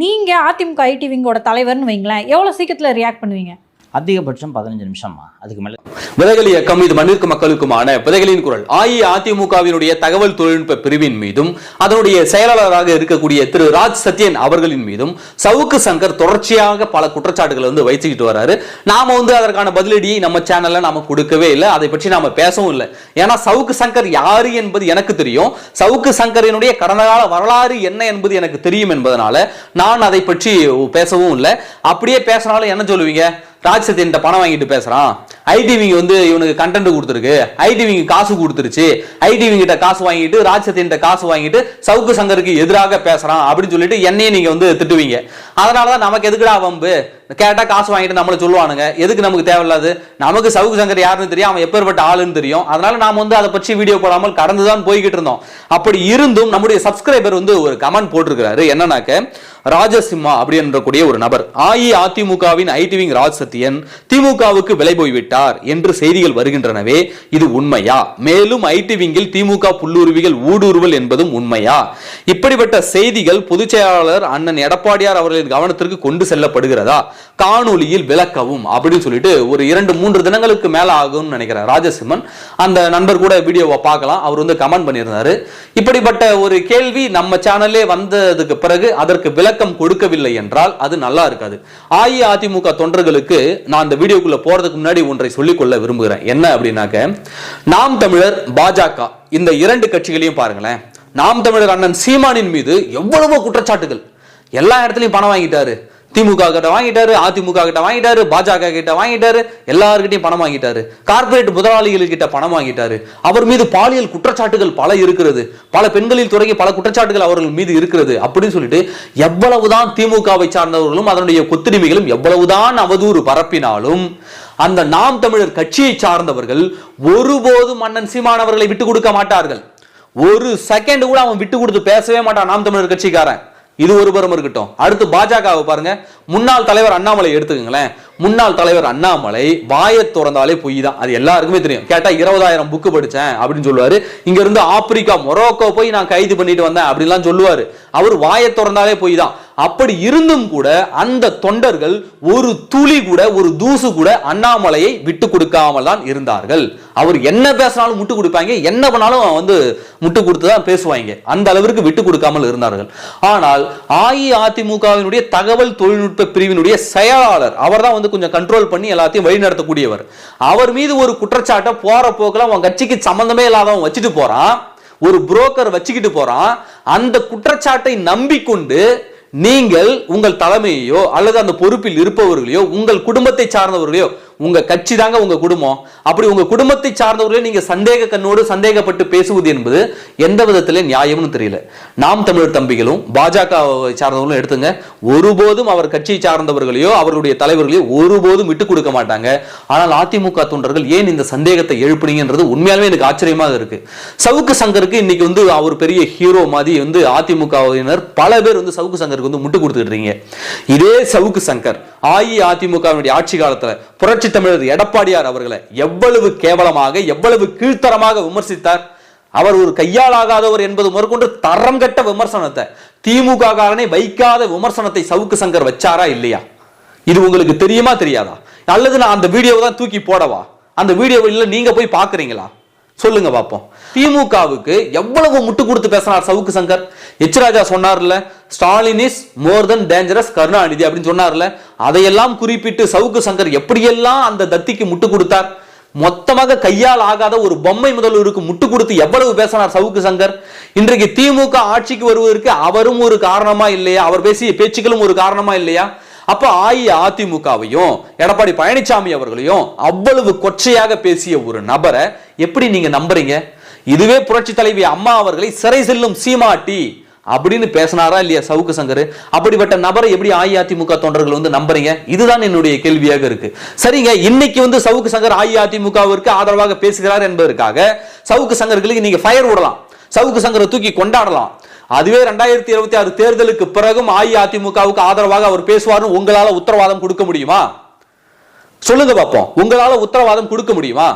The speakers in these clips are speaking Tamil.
நீங்கள் அதிமுக ஐடிவிங்கோட தலைவர்னு வைங்களேன் எவ்வளோ சீக்கிரத்தில் ரியாக்ட் பண்ணுவீங்க? அதிகபட்சம் பதினஞ்சு நிமிஷமா அதுக்கு மேல விதைகள் இயக்கம் இது மண்ணிற்கு மக்களுக்குமான விதைகளின் குரல். அஇஅதிமுகவினுடைய தகவல் தொழில்நுட்ப பிரிவின் மீதும் அதனுடைய செயலாளராக இருக்கக்கூடிய திரு ராஜ் சத்யன் அவர்களின் மீதும் சவுக்கு சங்கர் தொடர்ச்சியாக பல குற்றச்சாட்டுகளை வந்து வைச்சுக்கிட்டு வராரு. நாம வந்து அதற்கான பதிலடியை நம்ம சேனல்ல நாம கொடுக்கவே இல்லை. அதை பற்றி நாம பேசவும் இல்லை. ஏன்னா சவுக்கு சங்கர் யாரு என்பது எனக்கு தெரியும். சவுக்கு சங்கரினுடைய கடந்த கால வரலாறு என்ன என்பது எனக்கு தெரியும் என்பதனால நான் அதை பற்றி பேசவும் இல்லை. அப்படியே பேசினாலும் என்ன சொல்லுவீங்க? ராஜ் பணம் வாங்கிட்டு பேசுறான். ஐடிவிங்க வந்து இவனுக்கு கண்டென்ட் கொடுத்துருக்கு. ஐடிவிங்க காசு கொடுத்துருச்சு. ஐடிவிங்க கிட்ட காசு வாங்கிட்டு ராஜ் காசு வாங்கிட்டு சவுக்கு சங்கருக்கு எதிராக பேசுறான் அப்படின்னு சொல்லிட்டு என்னையே நீங்க வந்து திட்டுவீங்க. அதனாலதான் நமக்கு எதுக்குடா வம்பு? கேட்டால் காசு வாங்கிட்டு நம்மள சொல்லுவானுங்க. எதுக்கு நமக்கு தேவையில்லாது? நமக்கு சவுக்கு சங்கர் யாருன்னு தெரியும் அவன் எப்பேற்பட்ட ஆளுன்னு தெரியும். அதனால நாம் வந்து அதை பற்றி வீடியோ போடாமல் கடந்து தான் போய்கிட்டு இருந்தோம். அப்படி இருந்தும் நம்முடைய சப்ஸ்கிரைபர் வந்து ஒரு கமெண்ட் போட்டிருக்கிறாரு. என்னன்னாக்க ராஜசிம்மா அப்படி என்றக்கூடிய ஒரு நபர் அஇஅதிமுகவின் ஐடிவிங் ராஜ் சத்யன் திமுகவுக்கு விலை போய்விட்டார் என்று செய்திகள் வருகின்றனவே இது உண்மையா? மேலும் ஐடிவிங்கில் திமுக புல்லுருவிகள் ஊடுருவல் என்பதும் உண்மையா? இப்படிப்பட்ட செய்திகள் பொதுச் செயலாளர் அண்ணன் எடப்பாடியார் அவர்களின் கவனத்திற்கு கொண்டு செல்லப்படுகிறதா? காணொலியில் விளக்கவும் அப்படின்னு சொல்லிட்டு ஒரு இரண்டு மூன்று தினங்களுக்கு மேல ஆகும்னு நினைக்கிறேன். ராஜசிம்மன் அந்த நண்பர் கூட வீடியோவை பார்க்கலாம். அவர் வந்து கமெண்ட் பண்ணியிருந்தாரு. இப்படிப்பட்ட ஒரு கேள்வி நம்ம சேனல்லே வந்ததுக்கு பிறகு அதற்கு விளக்கம் கொடுக்கவில்லை என்றால் அது நல்லா இருக்காது. அஇஅதிமுக தொண்டர்களுக்கு நான் அந்த வீடியோக்குள்ள போறதுக்கு முன்னாடி ஒன்றை சொல்லிக்கொள்ள விரும்புகிறேன். என்ன அப்படின்னாக்க நாம் தமிழர் பாஜக இந்த இரண்டு கட்சிகளையும் பாருங்களேன். நாம் தமிழர் அண்ணன் சீமானின் மீது எவ்வளவோ குற்றச்சாட்டுகள். எல்லா இடத்துலயும் பணம் வாங்கிட்டாரு. திமுக கிட்ட வாங்கிட்டாரு அதிமுக கிட்ட வாங்கிட்டாரு பாஜக கிட்ட வாங்கிட்டாரு எல்லாருக்கிட்டையும் பணம் வாங்கிட்டாரு. கார்ப்பரேட் முதலாளிகள் கிட்ட பணம் வாங்கிட்டாரு. அவர் மீது பாலியல் குற்றச்சாட்டுகள் பல இருக்கிறது. பல பெண்களில் தொடங்கி பல குற்றச்சாட்டுகள் அவர்கள் மீது இருக்கிறது. அப்படின்னு சொல்லிட்டு எவ்வளவுதான் திமுகவை சார்ந்தவர்களும் அதனுடைய கொத்துரிமைகளும் எவ்வளவுதான் அவதூறு பரப்பினாலும் அந்த நாம் தமிழர் கட்சியை சார்ந்தவர்கள் ஒருபோதும் மன்னன் சீமானவர்களை விட்டு கொடுக்க மாட்டார்கள். ஒரு செகண்ட் கூட அவன் விட்டு கொடுத்து பேசவே மாட்டான் நாம் தமிழர் கட்சிக்காரன். இது ஒரு புறம் இருக்கட்டும். அடுத்து பாஜகவை பாருங்க. முன்னாள் தலைவர் அண்ணாமலை எடுத்துக்கங்களேன். முன்னாள் தலைவர் அண்ணாமலை வாயை திறந்தாலே பொய் தான் அது எல்லாருக்குமே தெரியும். கேட்டா இருபதாயிரம் புக்கு படிச்சேன் அப்படின்னு சொல்லுவாரு. இங்க இருந்து ஆப்பிரிக்கா மொரோக்கோ போய் நான் கைது பண்ணிட்டு வந்தேன் அப்படின்லாம் சொல்லுவாரு. அவர் வாயை திறந்தாலே பொய் தான் அப்படி இருந்தும் கூட அந்த தொண்டர்கள் ஒரு துளி கூட ஒரு தூசு கூட அண்ணாமலையை விட்டு கொடுக்காமல் தான் இருந்தார்கள். அவர் என்ன பேசினாலும் முட்டு கொடுப்பாங்க. என்ன பண்ணாலும் வந்து முட்டு கொடுத்து தான் பேசுவாங்க. அந்த அளவிற்கு விட்டு கொடுக்காமல் இருந்தார்கள். ஆனால் அஇஅதிமுகவினுடைய தகவல் தொழில்நுட்ப பிரிவினுடைய செயலாளர் அவர் தான் வந்து கொஞ்சம் கண்ட்ரோல் பண்ணி எல்லாத்தையும் வழிநடத்தக்கூடியவர். அவர் மீது ஒரு குற்றச்சாட்டை போற போக்குல உன் கட்சிக்கு சம்மந்தமே இல்லாதவன் வச்சுட்டு போறான். ஒரு புரோக்கர் வச்சுக்கிட்டு போறான். அந்த குற்றச்சாட்டை நம்பிக்கொண்டு நீங்கள் உங்கள் தலைமையோ அல்லது அந்த பொறுப்பில் இருப்பவர்களையோ உங்கள் குடும்பத்தை சார்ந்தவர்களையோ உங்கள் கட்சி தாங்க உங்க குடும்பம். அப்படி உங்க குடும்பத்தை சார்ந்தவர்களே நீங்கள் சந்தேக கண்ணோடு சந்தேகப்பட்டு பேசுவது என்பது எந்த விதத்தில் நியாயம்னு தெரியல. நாம் தமிழர் தம்பிகளும் பாஜக சார்ந்தவர்களும் எடுத்துங்க. ஒருபோதும் அவர் கட்சியை சார்ந்தவர்களையோ அவர்களுடைய தலைவர்களையோ ஒருபோதும் விட்டு கொடுக்க மாட்டாங்க. ஆனால் அதிமுக தொண்டர்கள் ஏன் இந்த சந்தேகத்தை எழுப்புனீங்கன்றது உண்மையாலுமே எனக்கு ஆச்சரியமாக இருக்கு. சவுக்கு சங்கருக்கு இன்னைக்கு வந்து அவர் பெரிய ஹீரோ மாதிரி வந்து அதிமுகவினர் பல பேர் வந்து சவுக்கு சங்கருக்கு வந்து முட்டு கொடுத்துட்டு இருக்கீங்க. இதே சவுக்கு சங்கர் அஇஅதிமுகவினுடைய ஆட்சி காலத்துல புரட்சி தமிழர் எடப்பாடியார் அவர்களை எவ்வளவு கேவலமாக எவ்வளவு கீழ்த்தரமாக விமர்சித்தார். அவர் ஒரு கையாளாகாதவர் என்பது முதற்கொண்டு தரம் கட்ட விமர்சனத்தை திமுக காரனை வைக்காத விமர்சனத்தை சவுக்கு சங்கர் வச்சாரா இல்லையா? இது உங்களுக்கு தெரியுமா தெரியாதா? அல்லது நான் அந்த வீடியோவை தான் தூக்கி போடவா? அந்த வீடியோவில் நீங்க போய் பாக்குறீங்களா சொல்லுங்க பார்ப்போம். திமுகவுக்கு எவ்வளவு முட்டு கொடுத்து பேசினார் சவுக்கு சங்கர்? எச் ராஜா சொன்னார்ல Stalin is more than dangerous Karunanidhi அப்படின்னு சொன்னார்ல. அதையெல்லாம் குறிப்பிட்டு சவுக்கு சங்கர் எப்படியெல்லாம் அந்த தத்திக்கு முட்டு கொடுத்தார்? மொத்தமாக கையால் ஆகாத ஒரு பொம்மை முதல்வருக்கு முட்டு கொடுத்து எவ்வளவு பேசினார் சவுக்கு சங்கர்? இன்றைக்கு திமுக ஆட்சிக்கு வருவதற்கு அவரும் ஒரு காரணமா இல்லையா? அவர் பேசிய பேச்சுக்களும் ஒரு காரணமா இல்லையா? அப்ப அஇஅதிமுகவையும் எடப்பாடி பழனிசாமி அவர்களையும் அவ்வளவு கொச்சையாக பேசிய ஒரு நபரை எப்படி நீங்க நம்புறீங்க? இதுவே புரட்சி தலைவி அம்மா அவர்களை சிறை செல்லும் சீமாட்டி அப்படின்னு பேசினாரா இல்லையா சவுக்கு சங்கர்? அப்படிப்பட்ட நபரை எப்படி அஇஅதிமுக தொண்டர்கள் வந்து நம்புறீங்க? இதுதான் என்னுடைய கேள்வியாக இருக்கு. சரிங்க இன்னைக்கு வந்து சவுக்கு சங்கர் அஇஅதிமுகவிற்கு ஆதரவாக பேசுகிறார் என்பதற்காக சவுக்கு சங்கர்களுக்கு நீங்க ஃபயர் விடலாம். சவுக்கு சங்கரை தூக்கி கொண்டாடலாம். அதுவே ரெண்டாயிரத்தி இருபத்தி ஆறு தேர்தலுக்கு பிறகும் அஇஅதிமுகவுக்கு ஆதரவாக அவர் பேசுவார்னு உங்களால உத்தரவாதம் கொடுக்க முடியுமா? சொல்லுங்க பார்ப்போம் உங்களால உத்தரவாதம் கொடுக்க முடியுமா?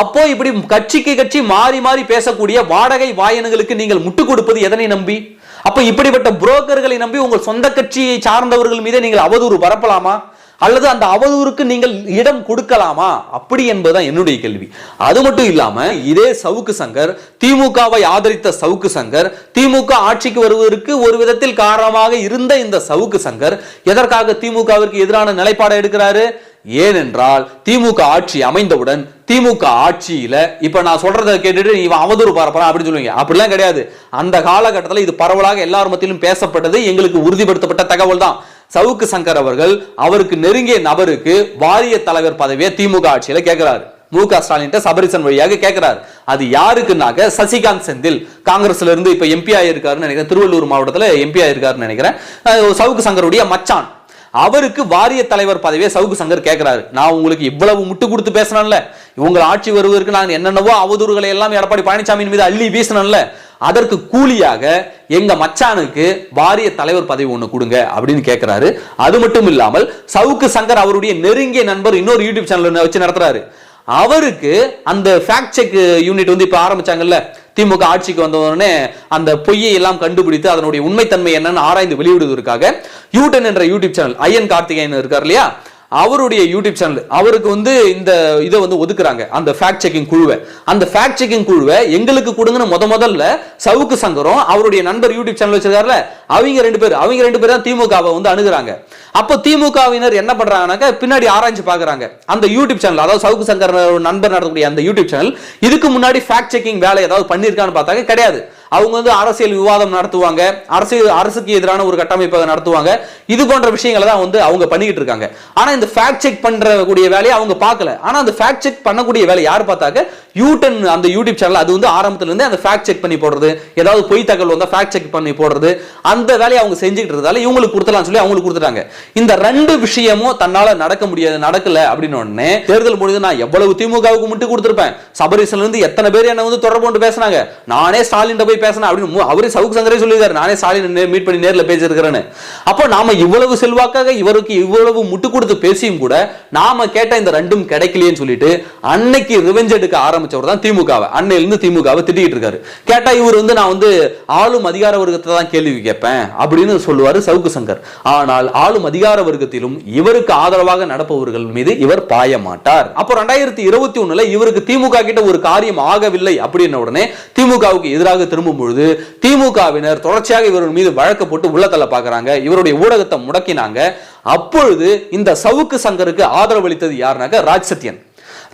அப்போ இப்படி கட்சிக்கு கட்சி மாறி மாறி பேசக்கூடிய வாடகை வாயனங்களுக்கு நீங்கள் முட்டு கொடுப்பது எதனை நம்பி? அப்ப இப்படிப்பட்ட புரோக்கர்களை நம்பி உங்கள் சொந்த கட்சியை சார்ந்தவர்கள் மீதே நீங்கள் அவதூறு பரப்பலாமா? அல்லது அந்த அவதூறுக்கு நீங்கள் இடம் கொடுக்கலாமா? அப்படி என்பதுதான் என்னுடைய கேள்வி. அது மட்டும் இல்லாம இதே சவுக்கு சங்கர் திமுகவை ஆதரித்த சவுக்கு சங்கர் திமுக ஆட்சிக்கு வருவதற்கு ஒரு விதத்தில் காரணமாக இருந்த இந்த சவுக்கு சங்கர் எதற்காக திமுகவிற்கு எதிரான நிலைப்பாடை எடுக்கிறாரு? ஏனென்றால் திமுக ஆட்சி அமைந்தவுடன் திமுக ஆட்சியில இப்ப நான் சொல்றதை கேட்டுட்டு இவன் அவதூறு பரப்பறான் அப்படின்னு சொல்லுவீங்க. அப்படிலாம் கிடையாது. அந்த காலகட்டத்தில் இது பரவலாக எல்லார் மத்தியிலும் பேசப்பட்டது எங்களுக்கு உறுதிப்படுத்தப்பட்ட தகவல் தான் சவுக்கு சங்கர் அவர்கள் அவருக்கு நெருங்கிய நபருக்கு வாரிய தலைவர் பதவியை திமுக ஆட்சியில கேட்கிறாரு மு க ஸ்டாலின் சபரிசன் வழியாக கேட்கிறார் அது யாருக்குன்னாக்க சசிகாந்த் செந்தில். காங்கிரஸ்ல இருந்து இப்ப எம்பி ஆயிருக்காருன்னு நினைக்கிறேன். திருவள்ளூர் மாவட்டத்தில் எம்பி ஆயிருக்காருன்னு நினைக்கிறேன். சவுக்கு சங்கருடைய மச்சான். அவருக்கு வாரிய தலைவர் பதவியை சவுக்கு சங்கர் கேட்கிறாரு நான் உங்களுக்கு இவ்வளவு முட்டு கொடுத்து பேசினேன்ல. உங்கள் ஆட்சி வருவதற்கு நான் என்னென்னவோ அவதூறுகளை எல்லாம் எடப்பாடி பழனிசாமியின் மீது அள்ளி வீசினேன்ல. அதற்கு கூலியாக எங்க மச்சானுக்கு வாரிய தலைவர் பதவி ஒன்று கொடுங்க அப்படின்னு கேட்கிறாரு அது மட்டும் இல்லாமல் சவுக்கு சங்கர் அவருடைய நெருங்கிய நண்பர் இன்னொரு யூடியூப் சேனல் வச்சு நடத்துறாரு. அவருக்கு அந்த ஃபேக்ட் செக் யூனிட் வந்து இப்ப ஆரம்பிச்சாங்கல்ல. திமுக ஆட்சிக்கு வந்த உடனே அந்த பொய்யை எல்லாம் கண்டுபிடித்து அதனுடைய உண்மைத்தன்மை என்னன்னு ஆராய்ந்து வெளியிடுவதற்காக யூடன் என்ற யூடியூப் சேனல் ஐயன் கார்த்திகேயன் இருக்கார் இல்லையா? அவருடைய யூடியூப் சேனல் அவருக்கு வந்து இந்த இதை வந்து ஒதுக்குறாங்க அந்த ஃபேக்ட் செக்கிங் குழுவை. அந்த ஃபேக்ட் செக்கிங் குழுவை எங்களுக்கு கொடுங்கன்னு முத முதல்ல சவுக்கு சங்கரம் அவருடைய நண்பர் யூடியூப் சேனல் வச்சிருக்காருல அவங்க ரெண்டு பேர் அவங்க ரெண்டு பேர் தான் திமுகவை வந்து அணுகுறாங்க. அப்போ திமுகவினர் என்ன பண்றாங்கன்னாக்க பின்னாடி ஆராய்ச்சி பாக்குறாங்க. அந்த யூடியூப் சேனல் அதாவது சவுக்கு சங்கர் நண்பர் நடத்தக்கூடிய அந்த யூடியூப் சேனல் இதுக்கு முன்னாடி ஃபேக்ட் செக்கிங் வேலை ஏதாவது பண்ணியிருக்கான்னு பார்த்தாங்க கிடையாது. அவங்க வந்து அரசியல் விவாதம் நடத்துவாங்க. அரசியல் அரசுக்கு எதிரான ஒரு கட்டமைப்பை நடத்துவாங்க. இது போன்ற விஷயங்களை தான் வந்து அவங்க பண்ணிக்கிட்டு இருக்காங்க. ஆனா இந்த ஃபேக்ட் செக் பண்ணுறக்கூடிய வேலையை அவங்க பார்க்கல. ஆனா அந்த ஃபேக்ட் செக் பண்ணக்கூடிய வேலை யார் பார்த்தாக்க யூடன் அந்த யூடியூப் சேனல் அது வந்து ஆரம்பத்துலேருந்து அந்த ஃபேக்ட் செக் பண்ணி போடுறது. ஏதாவது பொய் தகவல் வந்தா ஃபேக்ட் செக் பண்ணி போடுறது. அந்த வேலையை அவங்க செஞ்சுக்கிட்டு இருந்ததால இவங்களுக்கு கொடுத்தலாம் சொல்லி அவங்களுக்கு கொடுத்துட்டாங்க. இந்த ரெண்டு விஷயமும் தன்னால நடக்க முடியாது நடக்கல அப்படின்னு உடனே தேர்தல் முடிந்து நான் எவ்வளவு திமுகவுக்கு முட்டு கொடுத்துருப்பேன். சபரிசன்ல இருந்து எத்தனை பேர் என்ன வந்து தொடர்பு கொண்டு பேசினாங்க? நானே ஸ்டாலின் போய் பேசினேன் அப்படின்னு அவரே சவுக்கு சங்கரே சொல்லியிருக்காரு. நானே ஸ்டாலின் மீட் பண்ணி நேரில் பேசியிருக்கிறேன்னு. அப்போ நாம இவ்வளவு செல்வாக்காக இவருக்கு இவ்வளவு முட்டு கொடுத்து பேசியும் கூட நாம கேட்ட இந்த ரெண்டும் கிடைக்கலையேன்னு சொல்லிட்டு அன்னைக்கு ரிவெஞ்ச் எடுக்க ஆரம்பிச்சவர் தான் திமுகவை. அன்னையிலிருந்து திமுகவை திட்டிகிட்டு இருக்காரு. கேட்டா இவர் வந்து நான் வந்து ஆளும் அதிகார வர்க்கத்தை தான் கேள்வி கேட்பேன் அப்படின்னு சொல்லுவாரு சவுக்கு சங்கர். ஆனால் ஆளும் அதிகார வர்க்கத்திலும் இவருக்கு ஆதரவாக நடப்பவர்கள் மீது இவர் பாய மாட்டார். அப்போ ரெண்டாயிரத்தி இருபத்தி ஒண்ணுல இவருக்கு திமுக கிட்ட ஒரு காரியம் ஆகவில்லை அப்படின்ன உடனே திமுகவுக்கு எதிராக திரும்ப திரும்பும் பொழுது திமுகவினர் தொடர்ச்சியாக இவர் மீது வழக்கு போட்டு உள்ளத்தள்ள பார்க்குறாங்க. இவருடைய ஊடகத்தை முடக்கினாங்க. அப்பொழுது இந்த சவுக்கு சங்கருக்கு ஆதரவளித்தது யாருனாக்க ராஜ் சத்யன்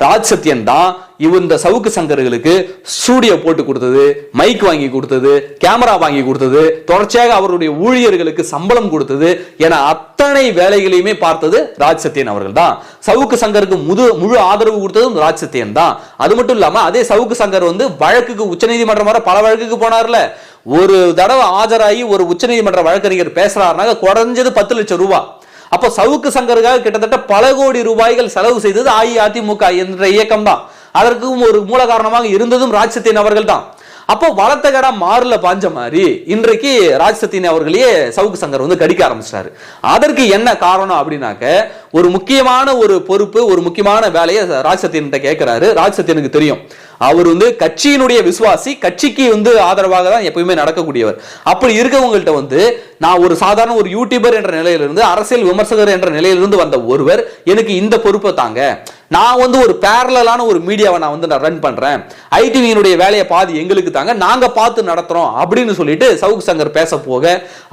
ராஜ் சத்யன் தான் இவ இந்த சவுக்கு சங்கர்களுக்கு ஸ்டூடியோ போட்டு கொடுத்தது மைக் வாங்கி கொடுத்தது கேமரா வாங்கி கொடுத்தது தொடர்ச்சியாக அவருடைய ஊழியர்களுக்கு சம்பளம் கொடுத்தது என அத்தனை வேலைகளையுமே பார்த்தது ராஜ் சத்யன் அவர்கள் தான் சவுக்கு சங்கருக்கு முது முழு ஆதரவு கொடுத்ததும் ராஜ் சத்யன் தான் அது மட்டும் இல்லாம அதே சவுக்கு சங்கர் வந்து வழக்குக்கு உச்சநீதிமன்றம் வர பல வழக்குக்கு போனார்ல. ஒரு தடவை ஆஜராகி ஒரு உச்சநீதிமன்ற வழக்கறிஞர் பேசுறாருனாக்க குறைஞ்சது பத்து லட்சம் ரூபாய் அப்போ சவுக்கு சங்கருக்காக கிட்டத்தட்ட பல கோடி ரூபாய்கள் செலவு செய்தது அஇஅதிமுக என்ற இயக்கம் தான் அதற்கும் ஒரு மூல காரணமாக இருந்ததும் ராஜ்சத்தின் அவர்கள் தான் அப்போ வளர்த்த கடா மாறுல பாஞ்ச மாதிரி இன்றைக்கு ராஜ்சத்தின் அவர்களையே சவுக்கு சங்கர் வந்து கடிக்க ஆரம்பிச்சிட்டாரு. அதற்கு என்ன காரணம் அப்படின்னாக்க ஒரு முக்கியமான ஒரு பொறுப்பு ஒரு முக்கியமான வேலையை ராஜ்சத்தியன் கேட்கிறாரு ராஜ்சத்தினுக்கு தெரியும். அவர் வந்து கட்சியினுடைய விசுவாசி கட்சிக்கு வந்து ஆதரவாக தான் எப்பயுமே நடக்கக்கூடியவர். அப்படி இருக்கவங்கள்ட்ட வந்து நான் ஒரு சாதாரண ஒரு யூடியூபர் என்ற நிலையிலிருந்து அரசியல் விமர்சகர் என்ற நிலையிலிருந்து வந்த ஒருவர் எனக்கு இந்த பொறுப்பை தாங்க. நான் வந்து ஒரு பேரலான ஒரு மீடியாவை நான் வந்து நான் ரன் பண்றேன். ஐடிவியினுடைய வேலையை பாதி எங்களுக்கு தாங்க. நாங்க பார்த்து நடத்துறோம் அப்படின்னு சொல்லிட்டு சவுக் சங்கர் பேச போக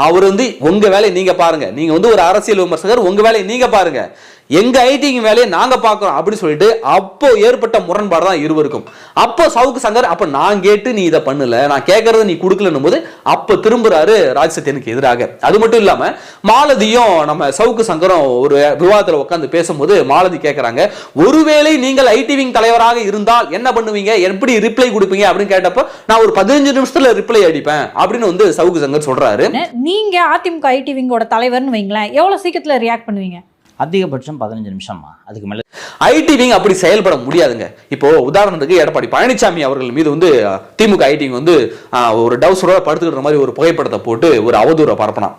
அவர் வந்து உங்க வேலையை நீங்க பாருங்க. நீங்க வந்து ஒரு அரசியல் விமர்சகர் உங்க வேலையை நீங்க பாருங்க. எங்க ஐடிங்க வேலையை நாங்க பார்க்குறோம் அப்படின்னு சொல்லிட்டு அப்போ ஏற்பட்ட முரண்பாடு தான் இருவருக்கும். அப்போ சவுக்கு சங்கர் அப்ப நான் கேட்டு நீ இதை பண்ணல நான் கேட்கறத நீ கொடுக்கலன்னும் போது அப்ப திரும்புறாரு ராஜ்சத்தியனுக்கு எதிராக. அது மட்டும் இல்லாம மாலதியும் நம்ம சவுக்கு சங்கரும் ஒரு விவாதத்துல உட்காந்து பேசும்போது மாலதி கேட்கறாங்க ஒருவேளை நீங்கள் ஐடி விங் தலைவராக இருந்தால் என்ன பண்ணுவீங்க? எப்படி ரிப்ளை கொடுப்பீங்க? அப்படின்னு கேட்டப்போ நான் ஒரு பதினஞ்சு நிமிஷத்துல ரிப்ளை அடிப்பேன் அப்படின்னு வந்து சவுக்கு சங்கர் சொல்றாரு. நீங்க அதிமுக ஐடி விங்கோட தலைவர்னு வைங்களேன் எவ்வளவு சீக்கிரத்துல ரியாக்ட் பண்ணுவீங்க? அதிகபட்சம் பதினஞ்சு நிமிஷமா அதுக்கு மேல ஐடி விங் அப்படி செயல்பட முடியாதுங்க. இப்போ உதாரணத்துக்கு எடப்பாடி பழனிசாமி அவர்கள் மீது வந்து திமுக ஐடி வந்து ஒரு டவுசரோட படுத்துக்கிற மாதிரி ஒரு புகைப்படத்தை போட்டு ஒரு அவதூறை பரப்பினான்.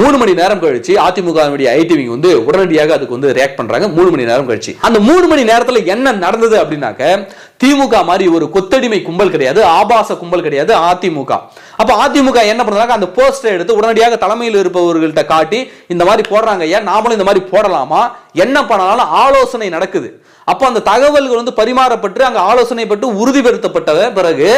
மூணு மணி நேரம் கழிச்சு அதிமுக ஐடி விங் வந்து உடனடியாக அதுக்கு வந்து ரியாக்ட் பண்றாங்க. மூணு மணி நேரம் கழிச்சு. அந்த மூணு மணி நேரத்தில் என்ன நடந்தது அப்படின்னாக்க திமுக மாதிரி ஒரு கொத்தடிமை கும்பல் கிடையாது ஆபாச கும்பல் கிடையாது அதிமுக. அப்ப அதிமுக என்ன பண்றாங்க? அந்த போஸ்டர் எடுத்து உடனடியாக தலைமையில் இருப்பவர்கள்ட்ட காட்டி இந்த மாதிரி போடுறாங்க ஐயா நாமளும் இந்த மாதிரி போடலாமா? என்ன பண்ணாலும் ஆலோசனை நடக்குது. அப்போ அந்த தகவல்கள் வந்து பரிமாறப்பட்டு அங்க ஆலோசனை பட்டு உறுதிப்படுத்தப்பட்ட பிறகு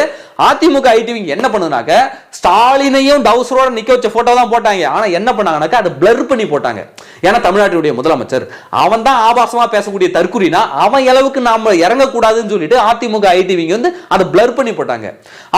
அதிமுக ஐடிவிங் என்ன பண்ணுனாக்க ஸ்டாலினையும் டவுசரோட நிக்க வச்ச போட்டோ தான் போட்டாங்க. ஆனா என்ன பண்ணாங்கனாக்கா அதை பிளர் பண்ணி போட்டாங்க. ஏன்னா தமிழ்நாட்டினுடைய முதலமைச்சர் அவன் தான் ஆபாசமா பேசக்கூடிய தற்குறினா அவன் அளவுக்கு நாம இறங்கக்கூடாதுன்னு சொல்லிட்டு அதிமுக ஐடிவிங்க வந்து அதை பிளர் பண்ணி போட்டாங்க.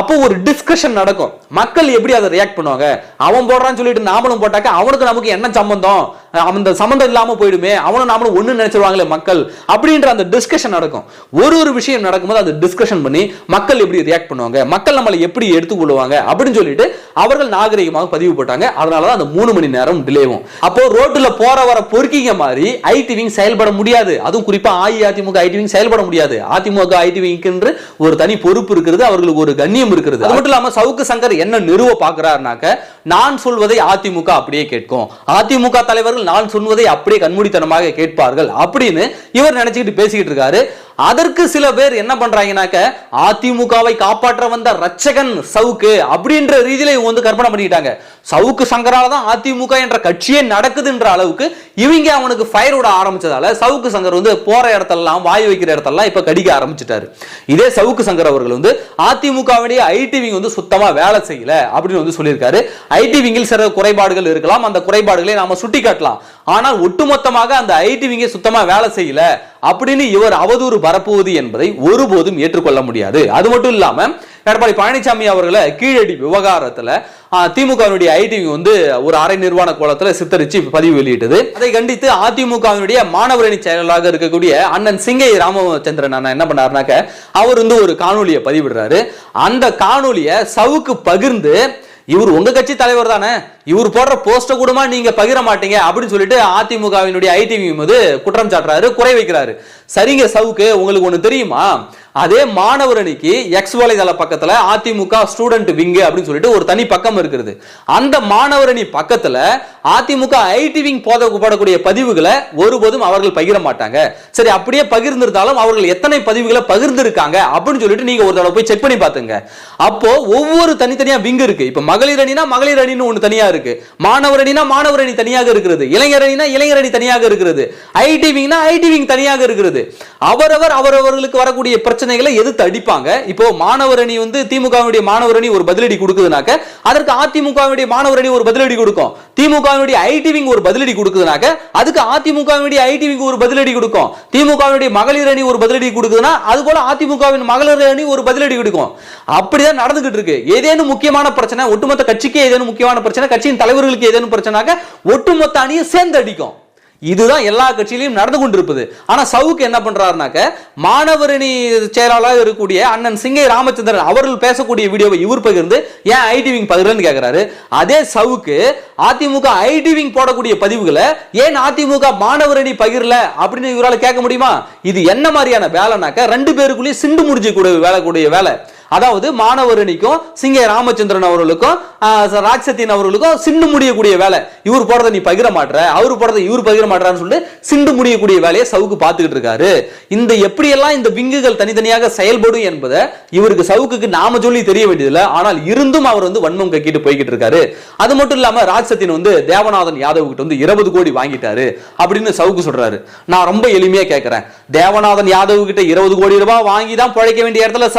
அப்போ ஒரு டிஸ்கஷன் நடக்கும். மக்கள் எப்படி அதை ரியாக்ட் பண்ணுவாங்க? அவன் போடுறான்னு சொல்லிட்டு நாமளும் போட்டாக்க அவனுக்கு நமக்கு என்ன சம்பந்தம்? அந்த சம்பந்தம் இல்லாம போயிடுமே. அவனும் நாமளும் ஒன்று நினைச்சிருவாங்களே மக்கள் அப்படின்ற அந்த டிஸ்கஷன் நடக்கும். ஒரு ஒரு விஷயம் நடக்கும்போது அந்த டிஸ்கஷன் பண்ணி மக்கள் எப்படி ரியாக்ட் பண்ணுவாங்க மக்கள் நம்மளை எப்படி எடுத்துக்கொள்வாங்க அப்படின்னு சொல்லிட்டு அவர்கள் நாகரிகமாக பதிவு போட்டாங்க. அதனால தான் அந்த மூணு மணி நேரம் டிலேவும் அப்போ ரோட்டில் போற வர பொறுக்கிங்க மாதிரி ஐடிவிங் செயல்பட முடியாது. அதுவும் குறிப்பாக அஇஅதிமுக ஐடிவிங் செயல்பட முடியாது. அதிமுக ஐடிவிங்க்கு ஒரு தனி பொறுப்பு இருக்கிறது அவர்களுக்கு ஒரு கண்ணியம் இருக்கிறது அது மட்டும் இல்லாமல் சவுக்கு சங்கர் என்ன நிறுவ பாக்குறாருனாக்க நான் சொல்வதை அதிமுக அப்படியே கேட்கும். அதிமுக தலைவர்கள் நான் சொல்வதை அப்படியே கண்மூடித்தனமாக கேட்பார்கள் அப்படின்னு இவர் நினைச்சுக்கிட்டு பேசிக்கிட்டு இருக்காரு. அதற்கு சில பேர் என்ன பண்றாங்கனாக்க அதிமுகவை காப்பாற்ற வந்த ரட்சகன் சவுக்கு அப்படின்ற ரீதியில இவங்க வந்து கற்பனை பண்ணிக்கிட்டாங்க. சவுக்கு சங்கரால தான் அதிமுக என்ற கட்சியே நடக்குதுன்ற அளவுக்கு இவங்க அவனுக்கு ஃபயர் விட ஆரம்பிச்சதால சவுக்கு சங்கர் வந்து போற இடத்தெல்லாம் வாய் வைக்கிற இடத்தெல்லாம் இப்ப கடிக்க ஆரம்பிச்சிட்டாரு. இதே சவுக்கு சங்கர் அவர்கள் வந்து அதிமுகவுடைய ஐடி விங் வந்து சுத்தமா வேலை செய்யல அப்படின்னு வந்து சொல்லியிருக்காரு. ஐடி விங்கில் சில குறைபாடுகள் இருக்கலாம். அந்த குறைபாடுகளை நாம சுட்டி காட்டலாம் ஆனால் ஒட்டுமொத்தமாக அந்த ஐடி விங்கே சுத்தமா வேலை செய்யல அப்படின்னு இவர் அவதூறு பரப்புவது என்பதை ஒருபோதும் ஏற்றுக்கொள்ள முடியாது. அது மட்டும் இல்லாம எடப்பாடி பழனிசாமி அவர்களை கீழடி விவகாரத்துல திமுகவினுடைய ஐடி வந்து ஒரு அரை நிர்வாண கோலத்துல சித்தரிச்சு பதிவு வெளியிட்டது. அதை கண்டித்து அதிமுகவினுடைய மாணவரணி செயலாளராக இருக்கக்கூடிய அண்ணன் சிங்கை ராமச்சந்திரன் அண்ணன் என்ன பண்ணாருனாக்க அவர் வந்து ஒரு காணொலியை பதிவிடுறாரு. அந்த காணொலியை சவுக்கு பகிர்ந்து இவர் உங்க கட்சி தலைவர் தானே இவர் போடுற போஸ்ட கூடமா நீங்க பகிர மாட்டீங்க அப்படின்னு சொல்லிட்டு அதிமுகவினுடைய ஐடிவி மீது குற்றம் சாட்டுறாரு குறை வைக்கிறாரு. சரிங்க சவுக்கு உங்களுக்கு ஒண்ணு தெரியுமா? அதே மாணவர் அணிக்கு எக்ஸ் வலைதள பக்கத்துல அதிமுக ஸ்டூடெண்ட் விங்கு அப்படின்னு சொல்லிட்டு ஒரு தனி பக்கம் இருக்கிறது அந்த மாணவர் அணி பக்கத்துல அதிமுக ஐடி விங் போடக்கூடிய பதிவுகளை ஒருபோதும் அவர்கள் பகிர மாட்டாங்க. சரி அப்படியே பகிர்ந்திருந்தாலும் அவர்கள் எத்தனை பதிவுகளை பகிர்ந்திருக்காங்க அப்படின்னு சொல்லிட்டு நீங்க ஒரு தடவை போய் செக் பண்ணி பாத்துங்க அப்போ ஒவ்வொரு தனித்தனியா விங் இருக்கு. இப்ப மகளிர் அணினா மகளிர் அணின்னு ஒண்ணு தனியா இருக்கு. மாணவர் அணினா மாணவர் அணி தனியாக இருக்கிறது. இளைஞர் அணினா இளைஞர் அணி தனியாக இருக்கிறது. ஐடி விங்னா ஐடி விங் தனியாக இருக்கிறது. அவரவர் அவரவர்களுக்கு வரக்கூடிய பிரச்சனைகளை எதிர்த்து அடிப்பாங்க. இப்போ மாணவர் அணி வந்து திமுகவினுடைய மாணவர் அணி ஒரு பதிலடி கொடுக்குதுனாக்க அதற்கு அதிமுகவினுடைய மாணவர் அணி ஒரு பதிலடி கொடுக்கும். திமுகவினுடைய ஐடி விங் ஒரு பதிலடி கொடுக்குதுனாக்க அதுக்கு அதிமுகவினுடைய ஐடி விங் ஒரு பதிலடி கொடுக்கும். திமுகவினுடைய மகளிர் அணி ஒரு பதிலடி கொடுக்குதுன்னா அது போல அதிமுகவின் மகளிர் அணி ஒரு பதிலடி கொடுக்கும். அப்படிதான் நடந்துகிட்டு இருக்கு. ஏதேனும் முக்கியமான பிரச்சனை ஒட்டுமொத்த கட்சிக்கு ஏதேனும் முக்கியமான பிரச்சனை கட்சி கட்சியின் தலைவர்களுக்கு ஏதேனும் பிரச்சனைனாக்க ஒட்டுமொத்த அணியை சேர்ந்து அடிக்கும். இதுதான் எல்லா கட்சியிலையும் நடந்து கொண்டிருப்பது. ஆனா சவுக்கு என்ன பண்றாருனாக்க மாணவரணி செயலாளராக இருக்கக்கூடிய அண்ணன் சிங்கை ராமச்சந்திரன் அவர்கள் பேசக்கூடிய வீடியோவை இவர் பகிர்ந்து ஏன் ஐடி விங் பகிர்ந்து கேட்கிறாரு அதே சவுக்கு அதிமுக ஐடி விங் போடக்கூடிய பதிவுகளை ஏன் அதிமுக மாணவரணி பகிரல? அப்படின்னு இவரால் கேட்க முடியுமா? இது என்ன மாதிரியான வேலைனாக்க ரெண்டு பேருக்குள்ளேயே சிண்டு முடிஞ்சு கூட வேலை கூடிய வேலை. அதாவது மாணவரணிக்கும் சிங்க ராமச்சந்திரன் அவர்களுக்கும் ராஜ்சத்தியன் அவர்களுக்கும் சிண்டு முடியக்கூடிய வேலை. இவர் போறதை நீ பகிர மாட்டுற அவர் போறதை இவர் பகிர மாட்டுறான்னு சொல்லிட்டு சிண்டு முடியக்கூடிய வேலையை சவுக்கு பார்த்துக்கிட்டு இருக்காரு. இந்த எப்படியெல்லாம் இந்த விங்குகள் தனித்தனியாக செயல்படும் என்பதை இவருக்கு சவுக்குக்கு நாம சொல்லி தெரிய வேண்டியதில்லை. ஆனால் இருந்தும் அவர் வந்து வன்மம் கக்கிட்டு போய்கிட்டு இருக்காரு. அது மட்டும் இல்லாம ராட்சத்தின் வந்து தேவநாதன் யாதவ் கிட்ட வந்து இருபது கோடி வாங்கிட்டாரு அப்படின்னு சவுக்கு சொல்றாரு. நான் ரொம்ப எளிமையா கேட்கிறேன் தேவநாதன் யாதவ் கிட்ட இருபது கோடி ரூபாய் வாங்கி தான் பழைக்க வேண்டிய இடத்துல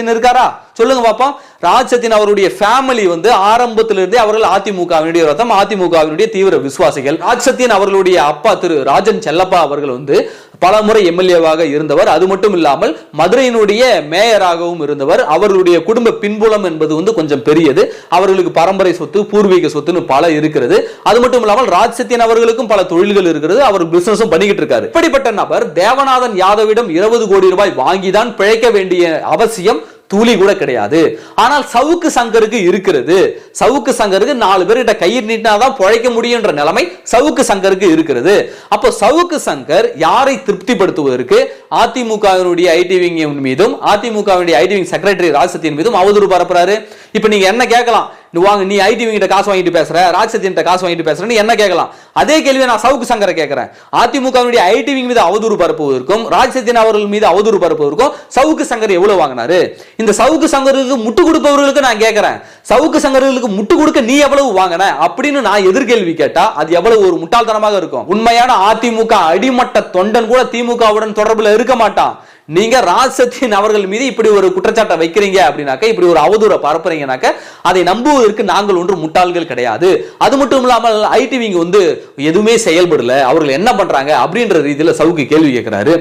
ராஜ்சத்தியன் இருக்காரா சொல்லுங்க பாப்போம் ராஜ்சத்தின் அவருடைய ஃபேமிலி வந்து ஆரம்பத்திலிருந்தே அவர்கள் அதிமுகவினுடைய ரத்தம் அதிமுகவினுடைய தீவிர விசுவாசிகள். ராஜ்சத்தியன் அவர்களுடைய அப்பா திரு ராஜன் செல்லப்பா அவர்கள் வந்து பல முறை எம்எல்ஏவாக இருந்தவர். அது மட்டும் இல்லாமல் மதுரையினுடைய மேயராகவும் இருந்தவர். அவர்களுடைய குடும்ப பின்புலம் என்பது வந்து கொஞ்சம் பெரியது. அவர்களுக்கு பரம்பரை சொத்து பூர்வீக சொத்துன்னு பல இருக்கிறது. அது மட்டும் இல்லாமல் ராஜ்சத்தியன் அவர்களுக்கும் பல தொழில்கள் இருக்கிறது. அவர் பிசினஸும் பண்ணிக்கிட்டு இருக்காரு. இப்படிப்பட்ட நபர் தேவநாதன் யாதவிடம் இருபது கோடி ரூபாய் வாங்கிதான் பிழைக்க வேண்டிய அவசியம் துளி கூட கிடையாது. ஆனால் சவுக்கு சங்கருக்கு இருக்கிறது. சவுக்கு சங்கருக்கு நாலு பேர்கிட்ட கயிறு நீட்டினாதான் பிழைக்க முடியுன்ற நிலைமை சவுக்கு சங்கருக்கு இருக்கிறது. அப்போ சவுக்கு சங்கர் யாரை திருப்திப்படுத்துவதற்கு அதிமுகவினுடைய ஐடி மீதும் அதிமுகவினுடைய ஐடி விங் செக்ரட்டரி ராசத்தின் மீதும் அவதூறு பரப்புறாரு. இப்போ நீங்க என்ன கேட்கலாம்? நீ வாங்க நீ ஐடி கிட்ட காசு வாங்கிட்டு பேசுற ராஜ்சத்தியன் காசு வாங்கிட்டு பேசுறேன்னு என்ன கேட்கலாம்? அதே கேள்வியை நான் சவுக்கு சங்கரை கேட்கிறேன். அதிமுகவினுடைய ஐடிவிங் மீது அவதூறு பரப்புவதற்கும் ராஜசத்தியன் அவர்கள் மீது அவதூறு பரப்புவதற்கும் சவுக்கு சங்கர் எவ்வளவு வாங்கினாரு? இந்த சவுக்கு சங்கருக்கு முட்டு கொடுப்பவர்களுக்கு நான் கேட்கிறேன். சவுக்கு சங்கர்களுக்கு முட்டு கொடுக்க நீ எவ்வளவு வாங்கின? அப்படின்னு நான் எதிர்கேள்வி கேட்டா அது எவ்வளவு ஒரு முட்டாள்தனமாக இருக்கும். உண்மையான அதிமுக அடிமட்ட தொண்டன் கூட திமுகவுடன் தொடர்புல இருக்க மாட்டான். நீங்க ராஜ்சத்தியன் அவர்கள் மீது இப்படி ஒரு குற்றச்சாட்டை வைக்கிறீங்க அப்படின்னாக்க இப்படி ஒரு அவதூறை பரப்புறீங்கனாக்க அதை நம்புவதற்கு நாங்கள் ஒன்று முட்டாள்கள் கிடையாது. அது மட்டும் இல்லாமல் ஐடிவிங்க வந்து எதுவுமே செயல்படல. அவர்கள் என்ன பண்றாங்க அப்படின்ற ரீதியில் சவுக்கு கேள்வி கேட்கிறாரு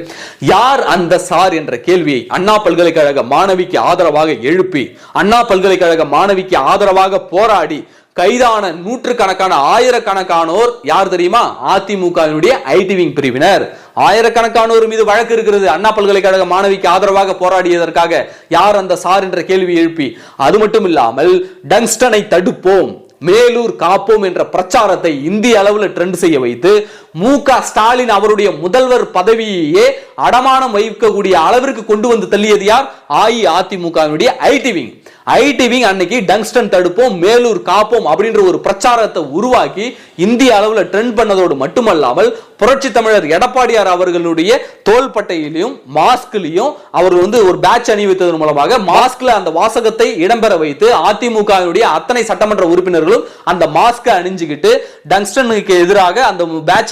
யார் அந்த சார் என்ற கேள்வியை அண்ணா பல்கலைக்கழக மாணவிக்கு ஆதரவாக எழுப்பி அண்ணா பல்கலைக்கழக மாணவிக்கு ஆதரவாக போராடி கைதான நூற்றுக்கணக்கான ஆயிரக்கணக்கானோர் யார் தெரியுமா? அதிமுகவினுடைய ஐடி விங் பிரிவினர். ஆயிரக்கணக்கானோர் மீது வழக்கு இருக்கிறது. அண்ணா பல்கலைக்கழக மாணவிக்கு ஆதரவாக போராடியதற்காக யார் அந்த சார் என்ற கேள்வி எழுப்பி அது மட்டும் இல்லாமல் டங்ஸ்டனை தடுப்போம் மேலூர் காப்போம் என்ற பிரச்சாரத்தை இந்திய அளவில் ட்ரெண்ட் செய்ய வைத்து மு க ஸ்டாலின் அவருடைய முதல்வர் பதவியையே அடமானம் வைக்கக்கூடிய அளவிற்கு கொண்டு வந்து தள்ளியது யார்? அஇஅதிமுகவினுடைய ஐடி விங். ஐடி விங் அன்னைக்கு டங்ஸ்டன் தடுப்போம் மேலூர் காப்போம் அப்படின்ற ஒரு பிரச்சாரத்தை உருவாக்கி இந்திய அளவில் ட்ரெண்ட் பண்ணதோடு மட்டுமல்லாமல் புரட்சி தமிழர் எடப்பாடியார் அவர்களுடைய தோள்பட்டையிலையும் மாஸ்க்லையும் அவர் வந்து ஒரு பேட்ச் அணிவித்ததன் மூலமாக மாஸ்க்ல அந்த வாசகத்தை இடம்பெற வைத்து அதிமுகவினுடைய அத்தனை சட்டமன்ற உறுப்பினர்களும் அந்த மாஸ்கை அணிஞ்சுக்கிட்டு டங்ஸ்டனுக்கு எதிராக அந்த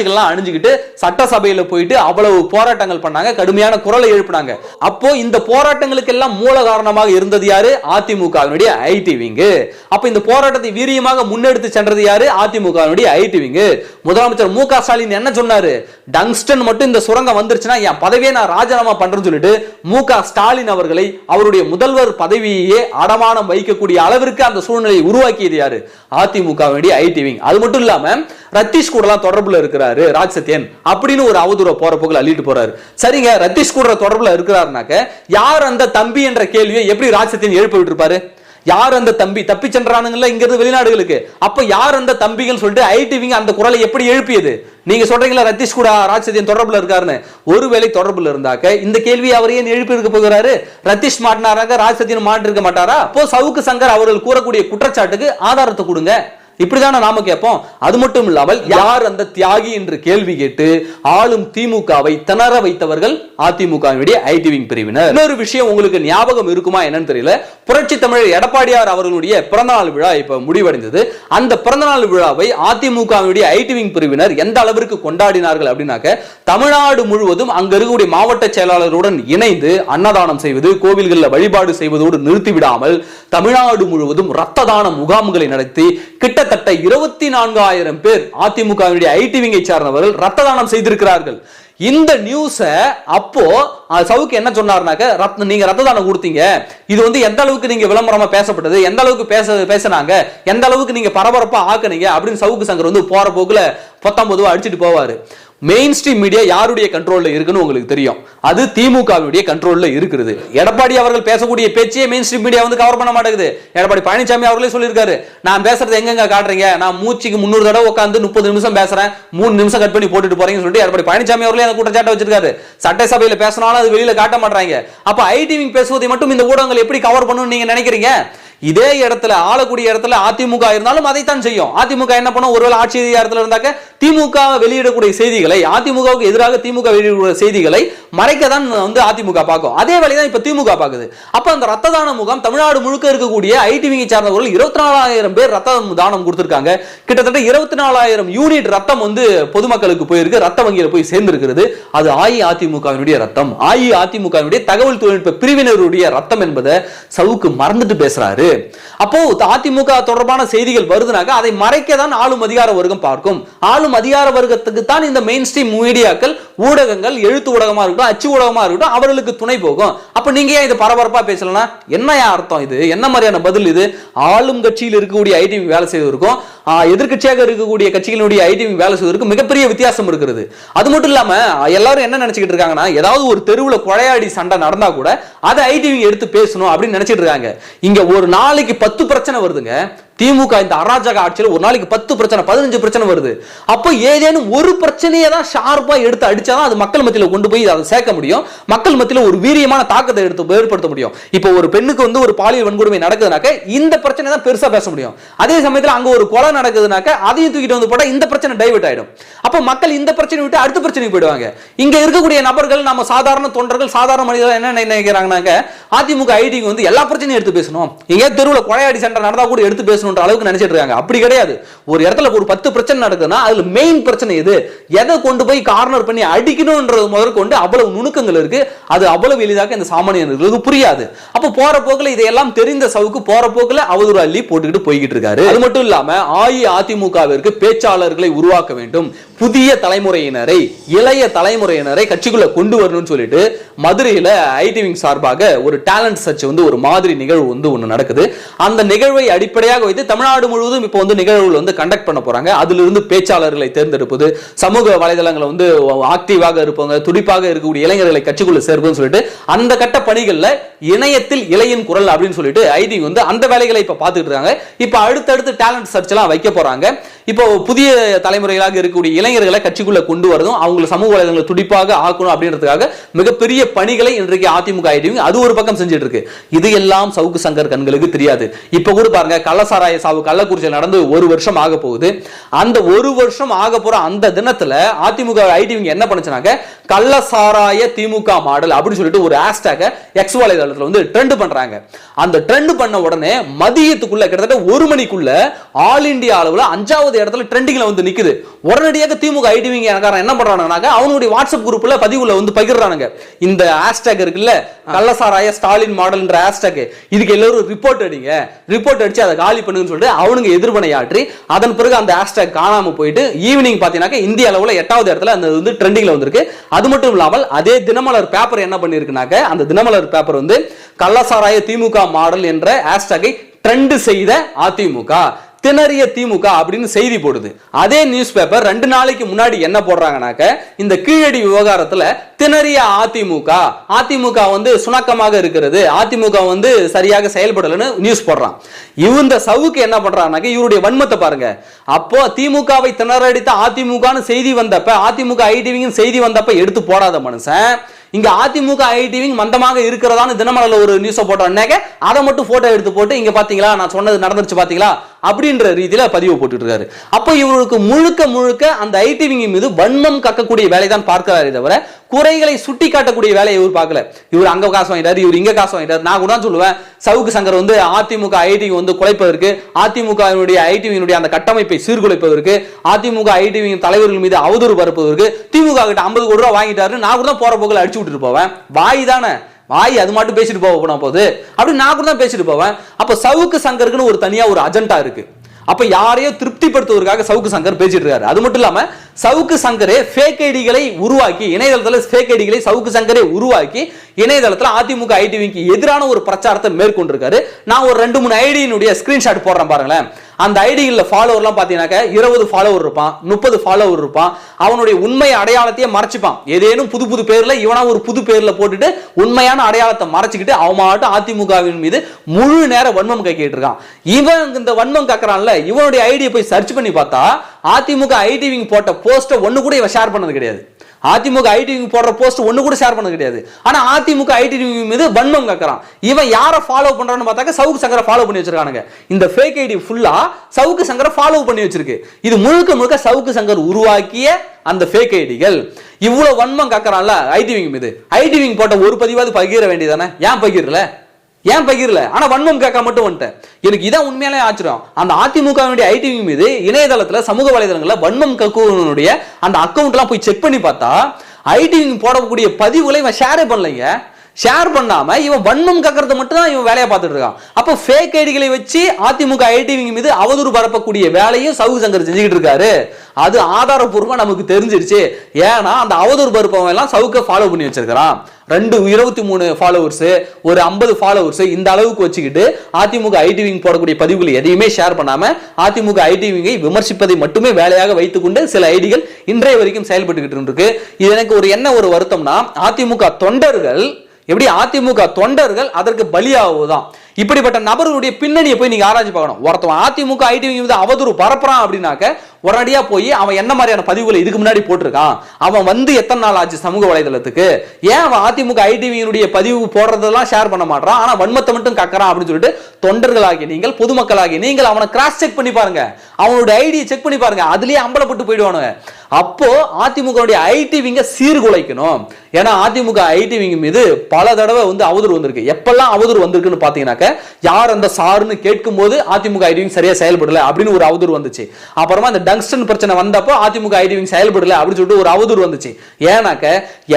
பேட்சுகள்லாம் அணிஞ்சுக்கிட்டு சட்டசபையில போயிட்டு அவ்வளவு போராட்டங்கள் பண்ணாங்க கடுமையான குரலை எழுப்பினாங்க. அப்போ இந்த போராட்டங்களுக்கு எல்லாம் மூல காரணமாக இருந்தது யாரு? அதிமுகவினுடைய ஐடி விங்கு. அப்ப இந்த போராட்டத்தை வீரியமாக முன்னெடுத்து சென்றது யாரு? அதிமுகவினுடைய ஐடி விங்கு. முதலமைச்சர் மு க ஸ்டாலின் என்ன சொன்னாரு? டங்ஸ்டன் மட்டும் இந்த சுரங்கம் வந்துருச்சுன்னா என் பதவியை நான் ராஜினாமா பண்றேன்னு சொல்லிட்டு மு க ஸ்டாலின் அவர்களை அவருடைய முதல்வர் பதவியையே அடமானம் வைக்கக்கூடிய அளவிற்கு அந்த சூழ்நிலையை உருவாக்கியது யாரு? அதிமுகவினுடைய ஐடி விங். அது மட்டும் இல்லாம ரத்தீஷ் கூட தொடர்புல இருக்கிறாரு. ராஜ் சத்யன் அப்படின்னு ஒரு அவதூற போற போக்கில் அள்ளிட்டு போறாரு. சரிங்க ரத்தீஷ் கூட தொடர்புல இருக்கிறாருனாக்க யார் அந்த தம்பி என்ற கேள்வியை எப்படி ராஜ் சத்யன் எழுப்பி விட்டுருப்பாரு? யார் அந்த தம்பி? தப்பி சென்றானுங்கல்ல இங்க இருந்து வெளிநாடுகளுக்கு. அப்ப யார் அந்த தம்பிகள் சொல்லிட்டு ஐடிவிங்க அந்த குரலை எப்படி எழுப்பியது? நீங்க சொல்றீங்களா ரத்தீஷ் கூட ராஜ்சத்தியன் தொடர்புல இருக்காருன்னு? ஒருவேளை தொடர்புல இருந்தாக்க இந்த கேள்வி அவர் ஏன் எழுப்பி இருக்க போகிறாரு? ரத்தீஷ் மாட்டினாராக ராஜ்சத்தியன் மாட்டி மாட்டிருக்க மாட்டாரா? அப்போ சவுக்கு சங்கர் அவர்கள் கூறக்கூடிய குற்றச்சாட்டுக்கு ஆதாரத்தை கொடுங்க. இப்படிதானே நாம கேட்போம்? அது மட்டும் இல்லாமல் யார் அந்த தியாகி என்று கேள்வி கேட்டு ஆளும் திமுகவை திணற வைத்தவர்கள் அதிமுகவினுடைய ஐடி விங் பிரிவினர். இன்னொரு விஷயம் உங்களுக்கு ஞாபகம் இருக்குமா என்னன்னு தெரியல. புரட்சி தமிழர் எடப்பாடியார் அவர்களுடைய பிறந்தநாள் விழா இப்ப முடிவடைந்தது. அந்த பிறந்தநாள் விழாவை அதிமுகவினுடைய ஐடி விங் பிரிவினர் எந்த அளவிற்கு கொண்டாடினார்கள் அப்படின்னாக்க தமிழ்நாடு முழுவதும் அங்க இருக்கக்கூடிய மாவட்ட செயலாளருடன் இணைந்து அன்னதானம் செய்வது கோவில்களில் வழிபாடு செய்வதோடு நிறுத்திவிடாமல் தமிழ்நாடு முழுவதும் ரத்த தான முகாம்களை நடத்தி கிட்டத்தட்ட இருபத்தி நான்காயிரம் பேர் அதிமுகவினுடைய ஐடி விங்கை சார்ந்தவர்கள் ரத்த தானம் செய்திருக்கிறார்கள். இந்த நியூஸ அப்போ சவுக்கு என்ன சொன்னார்னாக்க ரத் நீங்க ரத்த தானம் கொடுத்தீங்க. இது வந்து எந்த அளவுக்கு நீங்க விளம்பரமா பேசப்பட்டது எந்த அளவுக்கு பேச பேசினாங்க எந்த அளவுக்கு நீங்க பரபரப்பா ஆக்குனீங்க அப்படின்னு சவுக்கு சங்கர் வந்து போற போக்குல பத்தொன்பது அடிச்சுட்டு அடிச்சிட்டு போவாரு. மெயின் ஸ்ட்ரீம் மீடியா யாருடைய கண்ட்ரோலில் இருக்குன்னு உங்களுக்கு தெரியும். அது திமுகவுடைய கண்ட்ரோலில் இருக்குது. எடப்பாடி அவர்கள் பேசக்கூடிய பேச்சையே மெயின் ஸ்ட்ரீம் மீடியா வந்து கவர் பண்ண மாட்டேங்குது. எடப்பாடி பழனிசாமி அவர்களே சொல்லியிருக்காரு. நான் பேசுறது எங்கெங்க காட்டுறீங்க? நான் மூச்சுக்கு முன்னூறு தடவை உட்காந்து முப்பது நிமிஷம் பேசுறேன். மூணு நிமிஷம் கட் பண்ணி போட்டுட்டு போறீங்கன்னு சொல்லிட்டு எடப்பாடி பழனிசாமி அவர்களே அந்த குற்றச்சாட்டை வச்சிருக்காரு. சட்டசபையில் பேசினாலும் அது வெளியில காட்ட மாட்டாங்க அப்ப ஐடிவிங் பேசுவதை மட்டும் இந்த ஊடகங்கள் எப்படி கவர் பண்ணணும்னு நீங்க நினைக்கிறீங்க? இதே இடத்துல ஆளக்கூடிய இடத்துல அதிமுக இருந்தாலும் அதைத்தான் செய்யும். அதிமுக என்ன பண்ணும்? ஒருவேளை ஆட்சி அதிகாரத்தில் இருந்தாக்க திமுக வெளியிடக்கூடிய செய்திகளை அதிமுகவுக்கு எதிராக திமுக வெளியிடக்கூடிய செய்திகளை மறைக்க தான் வந்து அதிமுக பார்க்கும். அதே வேலை தான் இப்ப திமுக பார்க்குது. அப்ப அந்த ரத்த தான முகாம் தமிழ்நாடு முழுக்க இருக்கக்கூடிய ஐடிவியை சார்ந்தவர்கள் இருபத்தி நாலாயிரம் பேர் ரத்த தானம் கொடுத்துருக்காங்க. கிட்டத்தட்ட இருபத்தி நாலாயிரம் யூனிட் ரத்தம் வந்து பொதுமக்களுக்கு போயிருக்கு. ரத்த வங்கியில் போய் சேர்ந்திருக்கிறது. அது அஇஅதிமுகவினுடைய ரத்தம். அஇஅதிமுகவினுடைய தகவல் தொழில்நுட்ப பிரிவினருடைய ரத்தம் என்பதை சவுக்கு மறந்துட்டு பேசுறாரு. வருது அப்போ அதிமுக தொடர்பான செய்திகள் வருதுனாக்க அதை மறைக்க தான் ஆளும் அதிகார வர்க்கம் பார்க்கும். ஆளும் அதிகார வர்க்கத்துக்கு தான் இந்த மெயின் ஸ்ட்ரீம் மீடியாக்கள் ஊடகங்கள் எழுத்து ஊடகமா இருக்கட்டும் அச்சு ஊடகமா இருக்கட்டும் அவர்களுக்கு துணை போகும். அப்ப நீங்க ஏன் இது பரபரப்பா பேசலனா என்ன அர்த்தம் இது? என்ன மாதிரியான பதில் இது? ஆளும் கட்சியில் இருக்கக்கூடிய ஐடி வேலை செய்வதற்கும் எதிர்கட்சியாக இருக்கக்கூடிய கட்சிகளுடைய ஐடி வேலை செய்வதற்கு மிகப்பெரிய வித்தியாசம் இருக்கிறது. அது மட்டும் இல்லாம எல்லாரும் என்ன நினைச்சுக்கிட்டு இருக்காங்கன்னா ஏதாவது ஒரு தெருவுல கொலையாடி சண்டை நடந்தா கூட அதை ஐடிவி எடுத்து பேசணும் அப்படின்னு நினைச்சிட்டு இருக்காங்க. இங்க ஒரு நாளைக்கு பத்து பிரச்சனை வருதுங்க. திமுக இந்த அராஜக ஆட்சியில் ஒரு நாளைக்கு பத்து பிரச்சனை பதினஞ்சு பிரச்சனை வருது. அப்போ ஏதேனும் ஒரு பிரச்சனையை தான் ஷார்ப்பா எடுத்து அடிச்சாதான் அது மக்கள் மத்தியில் கொண்டு போய் அதை சேர்க்க முடியும். மக்கள் மத்தியில ஒரு வீரியமான தாக்கத்தை எடுத்து ஏற்படுத்த முடியும். இப்போ ஒரு பெண்ணுக்கு வந்து ஒரு பாலியல் வன்கொடுமை நடக்குதுனாக்க இந்த பிரச்சனை தான் பெருசா பேச முடியும். அதே சமயத்துல அங்க ஒரு கொலை நடக்குதுனாக்க அதையும் தூக்கிட்டு வந்து போட்டால் இந்த பிரச்சனை டைவெர்ட் ஆயிடும். அப்போ மக்கள் இந்த பிரச்சனை விட்டு அடுத்த பிரச்சனைக்கு போயிடுவாங்க. இங்க இருக்கக்கூடிய நபர்கள் நம்ம சாதாரண தொண்டர்கள் சாதாரண மனிதர்கள் என்ன நினைக்கிறாங்கனாக்க அதிமுக ஐடிக்கு வந்து எல்லா பிரச்சனையும் எடுத்து பேசணும். எங்க தெருவுல கொலையாடி சண்டை நடந்தா கூட எடுத்து பேசணும். பேசணுன்ற அளவுக்கு நினைச்சிட்டு இருக்காங்க. அப்படி கிடையாது. ஒரு இடத்துல ஒரு பத்து பிரச்சனை நடக்குதுன்னா அதுல மெயின் பிரச்சனை எது? எதை கொண்டு போய் கார்னர் பண்ணி அடிக்கணும்ன்றது முதற்கொண்டு அவ்வளவு நுணுக்கங்கள் இருக்கு. அது அவ்வளவு எளிதாக இந்த சாமானியர்களுக்கு புரியாது. அப்போ போற போக்குல இதையெல்லாம் தெரிந்த சவுக்கு போற போக்குல அவதூறு அள்ளி போட்டுக்கிட்டு போய்கிட்டு இருக்காரு. அது மட்டும் இல்லாம அஇஅதிமுகவிற்கு பேச்சாளர்களை உருவாக்க வேண்டும். புதிய தலைமுறையினரை இளைய தலைமுறையினரை கட்சிக்குள்ள கொண்டு வரணும்னு சொல்லிட்டு மதுரையில ஐடிவிங் சார்பாக ஒரு டேலண்ட் சர்ச் வந்து ஒரு மாதிரி நிகழ்வு வந்து ஒன்று நடக்குது. அந்த நிகழ்வை அடிப்படையாக வைத்து தமிழ்நாடு முழுவதும் இப்போ வந்து நிகழ்வுகள் வந்து கண்டக்ட் பண்ண போறாங்க. அதிலிருந்து பேச்சாளர்களை தேர்ந்தெடுப்பது சமூக வலைதளங்களை வந்து ஆக்டிவாக இருப்பவங்க துடிப்பாக இருக்கக்கூடிய இளைஞர்களை கட்சிக்குள்ள சேர்ப்பதுன்னு சொல்லிட்டு அந்த கட்ட பணிகளில் இணையத்தில் இளையின் குரல் அப்படின்னு சொல்லிட்டு ஐடி வந்து அந்த வேலைகளை இப்போ பார்த்துட்டு இருக்காங்க. இப்போ அடுத்தடுத்து டேலண்ட் சர்ச் எல்லாம் வைக்க போறாங்க. இப்போ புதிய தலைமுறைகளாக இருக்கக்கூடிய இளைஞர்களை கட்சிக்குள்ள கொண்டு வரதும் அவங்களை சமூக வலைதளங்களை துடிப்பாக ஆக்கணும் அப்படின்றதுக்காக மிகப்பெரிய பணிகளை இன்றைக்கு அதிமுக ஐடி அது ஒரு பக்கம் செஞ்சுட்டு இருக்கு. இது எல்லாம் சவுக்கு சங்கர் கண்களுக்கு தெரியாது. இப்போ கூட பாருங்க கள்ளசாராய சாவு கள்ளக்குறிச்சியில் நடந்து ஒரு வருஷம் ஆக போகுது. அந்த ஒரு வருஷம் ஆக போற அந்த தினத்துல அதிமுக ஐடி என்ன பண்ணுச்சுனாக்க கள்ளசாராய திமுக மாடல் அப்படின்னு சொல்லிட்டு ஒரு ஹேஷ்டேக எக்ஸ் வலைதளத்தில் வந்து ட்ரெண்ட் பண்றாங்க. அந்த ட்ரெண்ட் பண்ண உடனே மதியத்துக்குள்ள கிட்டத்தட்ட ஒரு மணிக்குள்ள ஆல் இண்டியா அளவில் அஞ்சாவது இடத்துல ட்ரெண்டிங்ல வந்து நிக்குது. உடனடியாக திமுக ஐடிவிங்க எனக்காரன் என்ன பண்றானுங்க அவனுடைய வாட்ஸ்அப் குரூப்ல பதிவுல வந்து பகிர்றானுங்க. இந்த ஹேஷ்டேக் இருக்குல்ல கள்ளசாராய ஸ்டாலின் மாடல்ன்ற ஹேஷ்டேக் இதுக்கு எல்லாரும் ரிப்போர்ட் அடிங்க. ரிப்போர்ட் அடிச்சு அதை காலி பண்ணி பண்ணுங்கன்னு சொல்லிட்டு அவனுங்க எதிர்வினையாற்றி அதன் பிறகு அந்த ஹேஷ்டேக் காணாம போயிட்டு ஈவினிங் பாத்தீங்கன்னா இந்திய அளவுல எட்டாவது இடத்துல அந்த வந்து ட்ரெண்டிங்ல வந்திருக்கு. அது மட்டும் இல்லாமல் அதே தினமலர் பேப்பர் என்ன பண்ணிருக்குனாக்க அந்த தினமலர் பேப்பர் வந்து கள்ளசாராய திமுக மாடல் என்ற ஹேஷ்டேக்கை ட்ரெண்ட் செய்த அதிமுக. திணறிய திமுக அப்படின்னு செய்தி போடுது. அதே நியூஸ் பேப்பர் ரெண்டு நாளைக்கு முன்னாடி என்ன போடுறாங்கனாக்க இந்த கீழடி விவகாரத்துல திணறிய அதிமுக. அதிமுக வந்து சுணக்கமாக இருக்கிறது. அதிமுக வந்து சரியாக செயல்படலன்னு நியூஸ் போடுறான். இந்த சவுக்கு என்ன பண்றாங்கனாக்க இவருடைய வன்மத்தை பாருங்க. அப்போ திமுகவை திணறடித்த அதிமுகன்னு செய்தி வந்தப்ப அதிமுக ஐடிவிங்கன்னு செய்தி வந்தப்ப எடுத்து போடாத மனுஷன் இங்க அதிமுக ஐடிவிங் மந்தமாக இருக்கிறதான்னு தினமலர்ல ஒரு நியூஸை போட்டோன்னாக்க அதை மட்டும் போட்டோ எடுத்து போட்டு இங்க பாத்தீங்களா நான் சொன்னது நடந்துருச்சு பாத்தீங்களா? அப்படின்ற ரீதியில பதிவு போட்டுட்டு இருக்காரு அப்போ இவருக்கு முழுக்க முழுக்க அந்த ஐடிவிங் மீது வன்மம் கக்கக்கூடிய வேலை தான் பார்க்கிறாரே தவிர குறைகளை சுட்டி காட்டக்கூடிய வேலையை இவர் பார்க்கல. இவர் அங்க காசு வாங்கிட்டாரு இவர் இங்க காசு வாங்கிட்டாரு. நான் கூட சொல்லுவேன் சவுக்கு சங்கர் வந்து அதிமுக ஐடி வந்து குலைப்பதற்கு அதிமுக ஐடிவியினுடைய அந்த கட்டமைப்பை சீர்குலைப்பதற்கு அதிமுக ஐடிவியின் தலைவர்கள் மீது அவதூறு பரப்புவதற்கு திமுக கிட்ட ஐம்பது கோடி ரூபாய் வாங்கிட்டாரு நான் கூட தான் போற போக்கில் அடிச்சு விட்டுட்டு போவேன் வாய் தானே. வாய் அது மட்டும் பேசிட்டு போக போனா போகுது அப்படி நான் கூட தான் பேசிட்டு போவேன். அப்ப சவுக்கு சங்கருக்குன்னு ஒரு தனியா ஒரு அஜெண்டா இருக்கு. அப்ப யாரையோ திருப்திப்படுத்துவதற்காக சவுக்கு சங்கர் பேசிட்டு இருக்காரு. அது மட்டும் இல்லாம சவுக்கு சங்கரே ஃபேக் ஐடிகளை உருவாக்கி இணையதளத்துல ஃபேக் ஐடிகளை சவுக்கு சங்கரே உருவாக்கி இணையதளத்தில் அதிமுக ஐடிவிக்கு எதிரான ஒரு பிரச்சாரத்தை மேற்கொண்டிருக்காரு. நான் ஒரு ரெண்டு மூணு ஐடியினுடைய ஸ்கிரீன்ஷாட் போடுறேன் பாருங்களேன். அந்த ஐடியில் ஃபாலோவர்லாம் பார்த்தீங்கன்னாக்க இருபது ஃபாலோவர் இருப்பான் முப்பது ஃபாலோவர் இருப்பான். அவனுடைய உண்மை அடையாளத்தையே மறைச்சிப்பான். ஏதேனும் புது புது பேரில் இவனா ஒரு புது பேரில் போட்டுட்டு உண்மையான அடையாளத்தை மறைச்சிக்கிட்டு அவன் மாட்டும் அதிமுகவின் மீது முழு நேர வன்மம் கக்கிட்டு இருக்கான். இவன் இந்த வன்மம் கக்குறான்ல இவனுடைய ஐடியை போய் சர்ச் பண்ணி பார்த்தா அதிமுக ஐடி விங் போட்ட போஸ்ட்டை ஒன்று கூட இவன் ஷேர் பண்ணது கிடையாது. அதிமுக ஐடி போடுற போஸ்ட் ஒன்று கூட ஷேர் பண்ண கிடையாது. ஆனா அதிமுக ஐடி மீது வன்மம் கக்கறான். இவன் யாரை ஃபாலோ பண்ணுறான்னு பார்த்தாக்க சவுக்கு சங்கரை ஃபாலோ பண்ணி வச்சிருக்கானுங்க. இந்த ஃபேக் ஐடி ஃபுல்லா சவுக்கு சங்கரை ஃபாலோ பண்ணி வச்சிருக்கு. இது முழுக்க முழுக்க சவுக்கு சங்கர் உருவாக்கிய அந்த ஃபேக் ஐடிகள் இவ்வளவு வன்மம் கக்கறான்ல ஐடி விங் மீது. ஐடி விங் போட்ட ஒரு பதிவாவது பகிர வேண்டியதானே ஏன் பகிரல? ஏன் பகிரல? ஆனா வன்மம் கேட்க மட்டும் வந்துட்டேன். எனக்கு இதான் உண்மையாலே ஆச்சரியம். அந்த அதிமுகவினுடைய ஐடிவி மீது இணையதளத்துல சமூக வலைதளங்களில் வன்மம் கக்குவனுடைய அந்த அக்கவுண்ட்லாம் போய் செக் பண்ணி பார்த்தா ஐடிவி போடக்கூடிய பதிவுகளை இவன் ஷேரே பண்ணலைங்க. ஷேர் பண்ணாமல் இவன் வன்மம் கக்கறத மட்டும் தான் இவன் வேலையை பார்த்துட்டு இருக்கான். அப்போ ஃபேக் ஐடிகளை வச்சு அதிமுக ஐடிவிங்க மீது அவதூறு பரப்பக்கூடிய வேலையும் சவுகு சங்கர் செஞ்சுக்கிட்டு இருக்காரு. அது ஆதாரப்பூர்வமா நமக்கு தெரிஞ்சிருச்சு. ஏன்னா அந்த அவதூறு பருப்பவன் எல்லாம் சவுக்கை ஃபாலோ பண்ணி வச்சிருக்கிறான். ரெண்டு இருபத்தி மூணு ஃபாலோவர்ஸ் ஒரு ஐம்பது ஃபாலோவர்ஸ் இந்த அளவுக்கு வச்சுக்கிட்டு அதிமுக ஐடிவிங் போடக்கூடிய பதிவுகளை எதையுமே ஷேர் பண்ணாம அதிமுக ஐடிவிங்கை விமர்சிப்பதை மட்டுமே வேலையாக வைத்துக்கொண்டு சில ஐடிகள் இன்றைய வரைக்கும் செயல்பட்டுக்கிட்டு இருக்கு. இது எனக்கு ஒரு என்ன ஒரு வருத்தம்னா அதிமுக தொண்டர்கள் எப்படி அதிமுக தொண்டர்கள் அதற்கு பலியாகுதான் இப்படிப்பட்ட நபர்களுடைய பின்னணியை போய் நீங்க ஆராய்ச்சி பார்க்கணும். ஒருத்தவன் அதிமுக ஐடி மீது அவதூறு பரப்புறான் அப்படின்னாக்க உடனடியா போய் அவன் என்ன மாதிரியான பதிவுகளை இதுக்கு முன்னாடி போட்டிருக்கான்? அவன் வந்து எத்தனை நாள் ஆச்சு சமூக வலைதளத்துக்கு? ஏன் அவன் அதிமுக ஐடிவியினுடைய பதிவு போடுறதெல்லாம் ஷேர் பண்ண மாட்டான் ஆனா வன்மத்தை மட்டும் கக்கறான் அப்படின்னு சொல்லிட்டு தொண்டர்களாகி நீங்கள் பொதுமக்களாகி நீங்கள் அவனை கிராஸ் செக் பண்ணி பாருங்க. அவனுடைய ஐடியை செக் பண்ணி பாருங்க. அதுலயே அம்பலப்பட்டு போயிடுவானுங்க. அப்போ அதிமுக ஐடிவிங்க சீர்குலைக்கணும். ஏன்னா அதிமுக ஐடிவிங்க மீது பல தடவை வந்து அவதூறு வந்திருக்கு. எப்பெல்லாம் அவதூறு வந்திருக்குன்னு பாத்தீங்கன்னாக்க யார் அந்த சாருன்னு கேட்கும் போது அதிமுக ஐடிவிங் சரியா செயல்படல அப்படின்னு ஒரு அவதூறு வந்துச்சு. அப்புறமா அந்த டங்ஸ்டன் பிரச்சனை வந்தப்போ அதிமுக ஐடிவிங் செயல்படல அப்படின்னு சொல்லிட்டு ஒரு அவதூறு வந்துச்சு. ஏன்னாக்க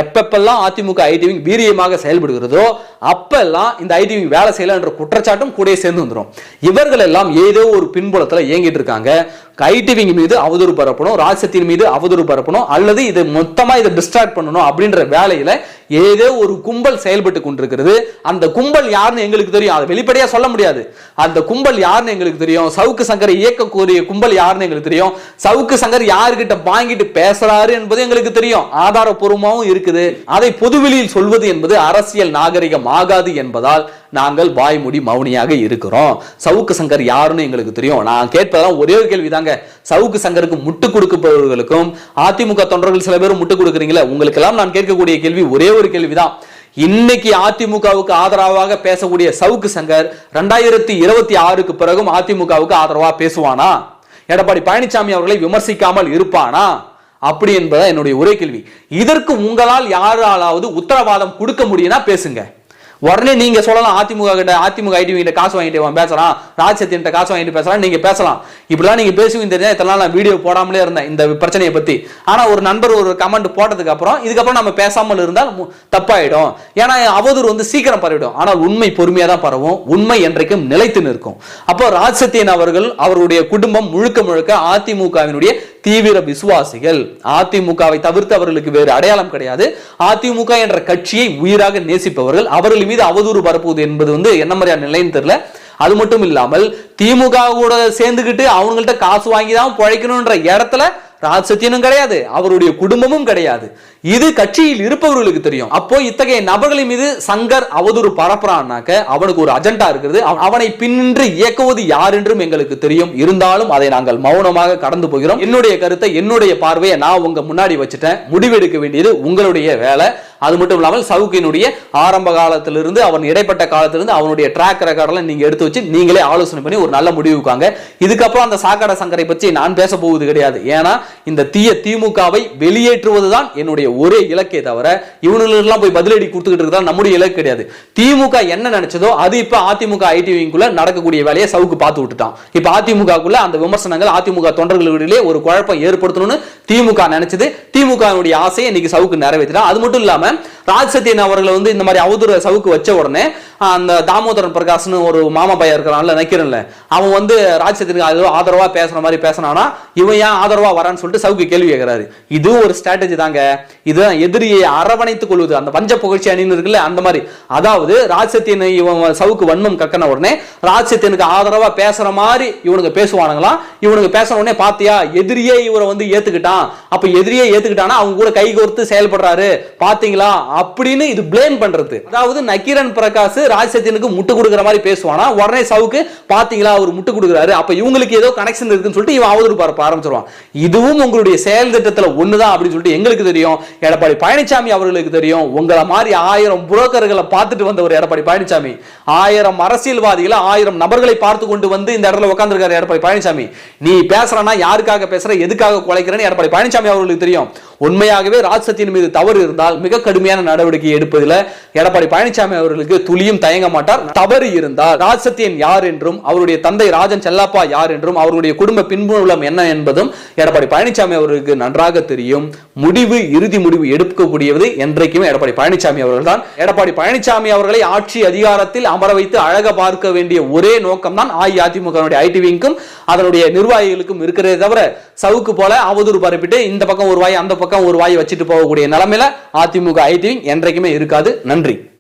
எப்பப்பெல்லாம் அதிமுக ஐடிவிங் வீரியமாக செயல்படுகிறதோ அப்பெல்லாம் இந்த ஐடிவிங் வேலை செய்யல என்ற குற்றச்சாட்டும் கூட சேர்ந்து வந்துடும் இவர்கள் எல்லாம் ஏதோ ஒரு பின்புலத்தில் இயங்கிட்டு இருக்காங்க. ஐடி மீது அவதூறு பரப்பணும் ராஜ்யத்தின் மீது அவதூறு பரப்பணும் அல்லது இது மொத்தமா இதை டிஸ்ட்ராக்ட் பண்ணணும் அப்படின்ற வேலையில ஏதோ ஒரு கும்பல் செயல்பட்டு கொண்டிருக்கிறது. அந்த கும்பல் யாருன்னு எங்களுக்கு தெரியும். அதை வெளிப்படையா சொல்ல முடியாது. அந்த கும்பல் யாருன்னு எங்களுக்கு தெரியும். சவுக்கு சங்கரை இயக்கக்கூடிய கும்பல் யாருன்னு எங்களுக்கு தெரியும். சவுக்கு சங்கர் யாருக்கிட்ட வாங்கிட்டு பேசுறாரு என்பது எங்களுக்கு தெரியும். ஆதாரபூர்வமாகவும் இருக்குது. அதை பொதுவெளியில் சொல்வது என்பது அரசியல் நாகரிகம் ஆகாது என்பதால் நாங்கள் வாய்மூடி மௌனியாக இருக்கிறோம். சவுக்கு சங்கர் யாருன்னு எங்களுக்கு தெரியும். நான் கேட்பதெல்லாம் ஒரே ஒரு கேள்வி தாங்க சவுக்கு சங்கருக்கு முட்டு கொடுக்கப்பவர்களுக்கும் அதிமுக தொண்டர்கள் சில பேரும் முட்டு கொடுக்குறீங்களே உங்களுக்கெல்லாம் நான் கேட்கக்கூடிய கேள்வி ஒரே ஒரு கேள்விதான். இன்னைக்கு அதிமுகவுக்கு ஆதரவாக பேசக்கூடிய சவுக்கு சங்கர் ரெண்டாயிரத்தி இருபத்தி ஆறுக்கு பிறகும் அதிமுகவுக்கு ஆதரவாக பேசுவானா? எடப்பாடி பழனிசாமி அவர்களை விமர்சிக்காமல் இருப்பானா? அப்படி என்பதா என்னுடைய ஒரே கேள்வி. இதற்கு உங்களால் யாராலாவது உத்தரவாதம் கொடுக்க முடியும்னா பேசுங்க. உடனே நீங்க சொல்லலாம் அதிமுக கிட்ட அதிமுக ஐடி கிட்ட காசு வாங்கிட்டு அவன் பேசுறான் ராஜ்சத்தியன் காசு வாங்கிட்டு பேசுறான் நீங்க பேசலாம். இப்படிலாம் நீங்க பேசுவீங்க தெரிஞ்சா இத்தனை நான் வீடியோ போடாமலே இருந்தேன் இந்த பிரச்சனையை பத்தி. ஆனா ஒரு நண்பர் ஒரு கமெண்ட் போட்டதுக்கு அப்புறம் இதுக்கப்புறம் நம்ம பேசாமல் இருந்தால் மு- தப்பாயிடும். ஏன்னா அவதூறு வந்து சீக்கிரம் பரவிடும். ஆனால் உண்மை பொறுமையா தான் பரவும். உண்மை என்றைக்கும் நிலைத்து நிற்கும். அப்போ ராஜ்சத்தியன் அவர்கள் அவருடைய குடும்பம் முழுக்க முழுக்க அதிமுகவினுடைய தீவிர விசுவாசிகள். அதிமுகவை தவிர்த்து அவர்களுக்கு வேறு அடையாளம் கிடையாது. அதிமுக என்ற கட்சியை உயிராக நேசிப்பவர்கள் அவர்கள் மீது அவதூறு பரப்புவது என்பது வந்து என்ன மாதிரியான நிலைன்னு தெரியல. அது மட்டும் இல்லாமல் திமுக கூட சேர்ந்துக்கிட்டு அவங்கள்ட்ட காசு வாங்கி தான் பிழைக்கணுன்ற இடத்துல ராஜ்சத்தியனும் கிடையாது அவருடைய குடும்பமும் கிடையாது. இது கட்சியில் இருப்பவர்களுக்கு தெரியும். அப்போ இத்தகைய நபர்களின் மீது சங்கர் அவதூறு பரப்புறான்னாக்க அவனுக்கு ஒரு அஜெண்டா இருக்கிறது. அவனை பின்னின்று இயக்குவது யார் என்றும் எங்களுக்கு தெரியும். இருந்தாலும் அதை நாங்கள் மௌனமாக கடந்து போகிறோம். என்னுடைய கருத்தை என்னுடைய பார்வையை நான் உங்க முன்னாடி வச்சுட்டேன். முடிவெடுக்க வேண்டியது உங்களுடைய வேலை. அது மட்டும் இல்லாமல் சவுக்கினுடைய ஆரம்ப காலத்திலிருந்து அவன் இடைப்பட்ட காலத்திலிருந்து அவனுடைய ட்ராக் ரெக்கார்டெல்லாம் நீங்கள் எடுத்து வச்சு நீங்களே ஆலோசனை பண்ணி ஒரு நல்ல முடிவுக்காங்க. இதுக்கப்புறம் அந்த சாக்கடை சங்கரை பற்றி நான் பேச போவது கிடையாது. ஏன்னா இந்த தீய திமுகவை வெளியேற்றுவதுதான் என்னுடைய ஒரே இலக்கே தவிர இவனுலாம் போய் பதிலடி கொடுத்துக்கிட்டு இருக்கா நம்முடைய இலக்கு கிடையாது. திமுக என்ன நினைச்சதோ அது இப்போ அதிமுக ஐடிவிக்குள்ள நடக்கக்கூடிய வேலையை சவுக்கு பார்த்து விட்டுட்டான். இப்போ அதிமுகக்குள்ள அந்த விமர்சனங்கள் அதிமுக தொண்டர்களிடையே ஒரு குழப்பம் ஏற்படுத்தணும்னு திமுக நினைச்சது. திமுகவுடைய ஆசையை இன்னைக்கு சவுக்கு நிறைவேற்றினா அது மட்டும் இல்லாம ராஜ் சத்யன் அவர்களை வந்து இந்த மாதிரி அவதூறு சவுக்கு வச்ச உடனே அந்த தாமோதரன் பிரகாஷ்னு ஒரு மாமா பையன் இருக்கிறான்ல நிக்கிறேன்ல அவன் வந்து ராஜ் சத்யனுக்கு அது ஆதரவா பேசுற மாதிரி பேசினானா இவன் ஏன் ஆதரவா வரான்னு சொல்லிட்டு சவுக்கு கேள்வி கேட்கிறாரு இது ஒரு ஸ்ட்ராட்டஜி தாங்க. இதுதான் எதிரியை அரவணைத்துக் கொள்வது. அந்த வஞ்ச புகழ்ச்சி அணின்னு இருக்குல்ல அந்த மாதிரி. அதாவது ராஜ் சத்யன் இவன் சவுக்கு வன்மம் கக்கன உடனே ராஜ் சத்யனுக்கு ஆதரவா பேசுற மாதிரி இவனுக்கு பேசுவானுங்களாம். இவனுக்கு பேசுற உடனே பாத்தியா எதிரியே இவரை வந்து ஏத்துக்கிட்டான். அப்ப எதிரியே ஏத்துக்கிட்டானா அவங்க கூட கை கோர்த்து செயல்படுறாரு. பாத்தீங்களா? அப்படின்னு இது பிளேம் பண்றது. அதாவது நக்கீரன் பிரகாஷ் ராஜ் முட்டு கொடுக்குற மாதிரி பேசுவானா? உடனே சவுக்கு பாத்தீங்களா அவர் முட்டு கொடுக்குறாரு. அப்ப இவங்களுக்கு ஏதோ கனெக்ஷன் இருக்குன்னு சொல்லிட்டு இவன் அவதூறு பார்ப்ப ஆரம்பிச்சிருவான். இதுவும் உங்களுடைய செயல் திட்டத்துல ஒண்ணுதான் அப்படின்னு சொல்லிட்டு எங்களுக்கு தெரியும். எடப்பாடி பழனிசாமி அவர்களுக்கு தெரியும். உங்களை மாதிரி ஆயிரம் புரோக்கர்களை பார்த்துட்டு வந்தவர் எடப்பாடி பழனிசாமி ஆயிரம் அரசியல்வாதிகளை ஆயிரம் நபர்களை பார்த்து கொண்டு வந்து இந்த இடத்துல உட்காந்துருக்காரு எடப்பாடி பழனிசாமி நீ பேசுறனா யாருக்காக பேசுற? எதுக்காக குலைக்கிறேன்னு எடப்பாடி பழனிசாமி அவர்களுக்கு தெரியும். உண்மையாகவே ராஜசத்தின் மீது தவறு இருந்தால் மிக கடுமையான நடவடிக்கை எடுப்பதில் எடப்பாடி பழனிசாமி அவர்களுக்கு துளியும் தயங்க மாட்டார். தவறு இருந்தால் ராஜசத்தியன் யார் என்றும் அவருடைய தந்தை ராஜன் செல்லப்பா யார் என்றும் அவருடைய குடும்ப பின்புலம் என்ன என்பதும் எடப்பாடி பழனிசாமி அவர்களுக்கு நன்றாக தெரியும். முடிவு இறுதி முடிவு எடுக்கக்கூடியது என்றைக்குமே எடப்பாடி பழனிசாமி அவர்கள் தான் எடப்பாடி பழனிசாமி அவர்களை ஆட்சி அதிகாரத்தில் அமர வைத்து அழக பார்க்க வேண்டிய ஒரே நோக்கம் தான் அஇஅதிமுக ஐடிவிக்கும் அதனுடைய நிர்வாகிகளுக்கும் இருக்கிறதே தவிர சவுக்கு போல அவதூறு பரப்பிட்டு இந்த பக்கம் ஒரு வாய் அந்த பக்கம் ஒரு வாய் வச்சுட்டு போகக்கூடிய நிலைமையில அதிமுக ஐடிவிங் என்றைக்குமே இருக்காது. நன்றி.